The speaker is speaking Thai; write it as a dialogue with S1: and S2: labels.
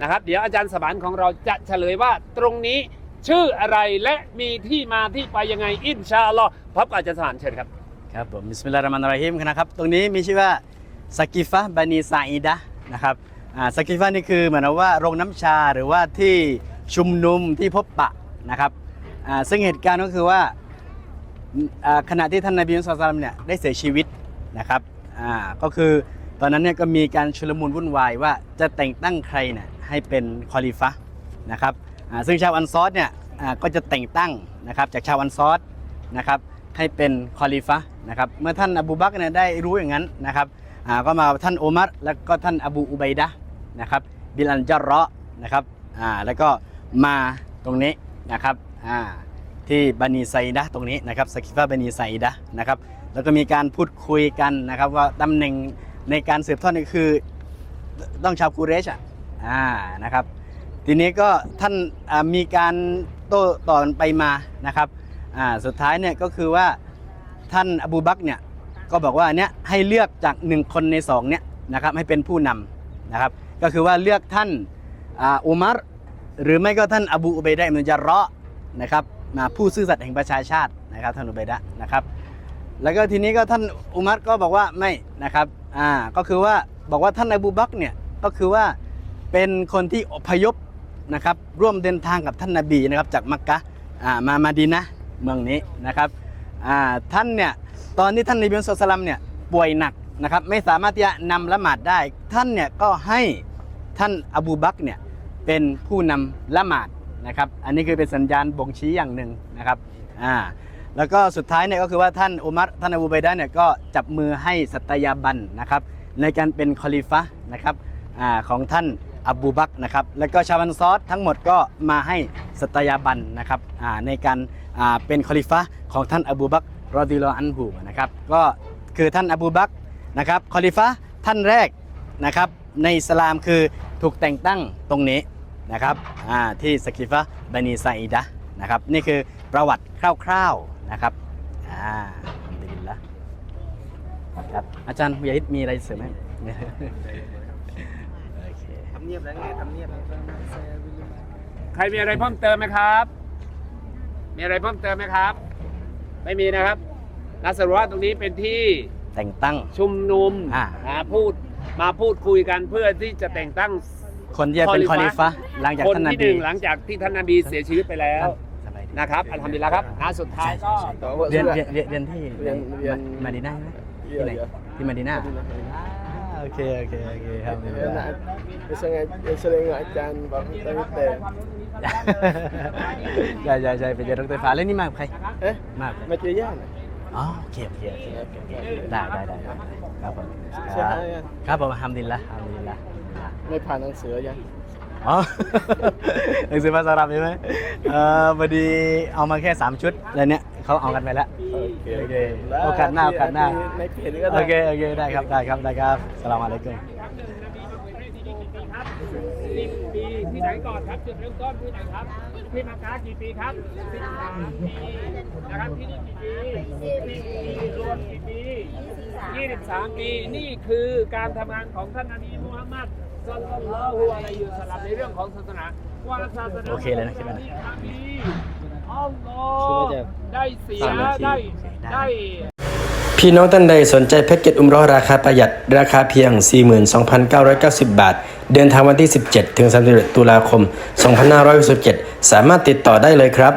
S1: นะครับ เดี๋ยวอาจารย์สมานของเราจะเฉลยว่าตรงนี้ชื่ออะไรและมีที่มาที่ไปยังไงอินชาอัลลอฮ์พบกับอาจารย์สมานเชิญครับ
S2: ครับผมบิสมิลลาฮิรเราะห์มานิรเราะฮีมนะครับ ตรงนี้มีชื่อว่าสกิฟะบานีซาอิดะนะครับอ่าสกิฟะนี่คือเหมือนว่าโรงน้ำชาหรือว่าที่ชุมนุมที่พบปะนะครับอ่าซึ่งเหตุการณ์ก็คือว่าอ่าขณะที่ท่านนบีมุฮัมมัดศ็อลลัลลอฮุอะลัยฮิวะซัลลัมเนี่ยได้เสียชีวิตนะครับอ่าก็คือตอนนั้นเนี่ยก็มีการชุลมุนวุ่นวายว่าจะแต่งตั้งใครเนี่ย ให้เป็นคอลิฟะนะครับซึ่งชาวอันซอรเนี่ยก็จะแต่งตั้งนะครับจากชาวอันซอรนะครับให้เป็นคอลิฟะนะครับเมื่อท่านอบูบักเนี่ยได้รู้อย่างนั้นนะครับก็มาท่านโอมัรแล้วก็ท่านอบูอุบัยดะนะครับบิลันจาระนะครับแล้วก็มาตรงนี้นะครับที่บันีไซดะตรงนี้นะครับสกิฟะบันีไซดะนะครับแล้วก็มีการพูดคุยกันนะครับว่าตำแหน่งในการสืบทอดนี่คือต้องชาวกูเรช อ่านะครับ ทีนี้ก็ท่านมีการโต้ตอนไปมานะครับอ่าสุดท้ายเนี่ยก็คือว่าท่านอบูบักเนี่ยก็บอกว่าเนี้ยให้เลือกจากหนึ่งคนในสองเนี่ยนะครับให้เป็นผู้นำนะครับ ก็คือว่าเลือกท่านอุมัรหรือไม่ก็ท่านอบูอุบัยดะห์อิบนุจาระนะครับมาผู้ซื่อสัตย์แห่งประชาชาตินะครับท่านอุบัยดะนะครับ แล้วก็ทีนี้ก็ท่านอุมัรก็บอกว่าไม่นะครับอ่าก็คือว่าบอกว่าท่านอบูบักเนี่ยก็คือว่า เป็นคนที่อพยพนะครับร่วมเดินทางกับท่านนบีนะครับจากมักกะอ่ามามาดีนะเมืองนี้นะครับอ่าท่านเนี่ยตอนที่ท่านนบีมุฮัมมัดศ็อลลัลลอฮุอะลัยฮิวะซัลลัมเนี่ยป่วยหนักนะครับไม่สามารถที่จะนำละหมาดได้ ท่านเนี่ยก็ให้ท่านอบูบักเนี่ยเป็นผู้นำละหมาดนะครับอันนี้คือเป็นสัญญาณบ่งชี้อย่างหนึ่งนะครับอ่าแล้วก็สุดท้ายเนี่ยก็คือว่าท่านอุมัรท่านอบูไบดะห์เนี่ยก็จับมือให้สัตยาบันนะครับในการเป็นคอลิฟะนะครับอ่าของท่าน อับูบักนะครับแล้วก็ชาวันซอสทั้งหมดก็มาให้สตยาบันนะครับในการเป็นคอลิฟะของท่านอับูบักรรอดิลลอฮุอันฮูนะครับก็คือท่านอบูบักนะครับคอลิฟะท่านแรกนะครับในอิสลามคือถูกแต่งตั้งตรงนี้นะครับที่สกิฟะบานีไซดะนะครับนี่คือประวัติคร่าวๆนะครับอ่าอัลฮัมดุลิลละครับอาจารย์มุยาฮิดมีอะไรเสริมไหมำ
S3: เนียบแล้วไงทำเนียบ
S1: ใครมีอะไรเพิ่มเติมไหมครับ มีอะไรเพิ่มเติมไหมครับ ไม่มีนะครับนัสรุว่าตรงนี้เป็นที่
S2: แต่งตั้ง
S1: ชุมนุม
S2: อ่า
S1: มาพูดมาพูดคุยกันเพื่อที่จะแต่งตั้ง
S2: คนที่จะเป็นคอลิฟะห์หลังจาก
S1: คน
S2: ท่านน
S1: ที่ห
S2: บี
S1: นึ่งหลังจากที่ท่านนบีเสียชีวิตไปแล้ว
S2: สบายดี
S1: นะครับอัลฮัมดุลิลละครับนะสุดท้ายก็
S2: เรียนเรียนเรียนเรียนที่
S3: เรียนเรียน
S2: มาดีนาใช่ไหม
S3: เรี
S2: ที่
S3: ยน
S2: ไหน
S3: เรียน
S2: ที่มาดีนาอ่า โอเคโอเคโอเคครับ
S3: Enak. Biasanya yang sering ajan bang tete.
S2: ใช่ใช่ใช่ไปเจอดรฟ้าแล้วนี่มากับใคร
S3: Eh,
S2: มากับ
S3: macam ya.
S2: อ๋อโอเคโอเคโอเคโอเคโอเคได้ได้ได้ได้ครับผม
S3: ใช่ไหม
S2: ครับผมฮัมดุลิลละฮัมดุลิลละ
S3: ไม่ผ่านหนังสือยัง
S2: อ๋อ หนังสือภาษาอาหรับใช่ไหมเออพอดีเอามาแค่ 3 ชุดแล้วเนี่ยเขาเอากันไปแล้ว
S3: โอเค
S2: โอเคโอกาสหน้าโอกาสหน้า
S3: ในเพจก็ได้
S2: โอเค โอเค ได้ครับ ได้ครับ ได้ครับสลามอะลัยกุม
S1: สิบปีที่ไหนก่อนครับจุดเริ่มต้นที่ไหนครับ ที่มักกะกี่ปีครับสิบสามปีนะครับที่นี่กี่ปีสิบปีรวมกี่ปียี่สิบสามปีนี่คือการทำงานของท่านนบีมุฮัมมัดศ็อลลัลลอฮุอะลัยฮิวะซัลลัมในเรื่องของศาสนาว่าศาสนา
S2: โอเคเลยนะคิดว่านะ
S1: นบีอัลลอฮ์ได้เสียได้ได้
S4: พี่น้องท่านใดสนใจแพ็กเกจอุ้มร้อราคาประหยัดราคาเพียง 42,990 บาท เดินทางวันที่ 17 ถึง 31 ตุลาคม 2567 สามารถติดต่อได้เลยครับ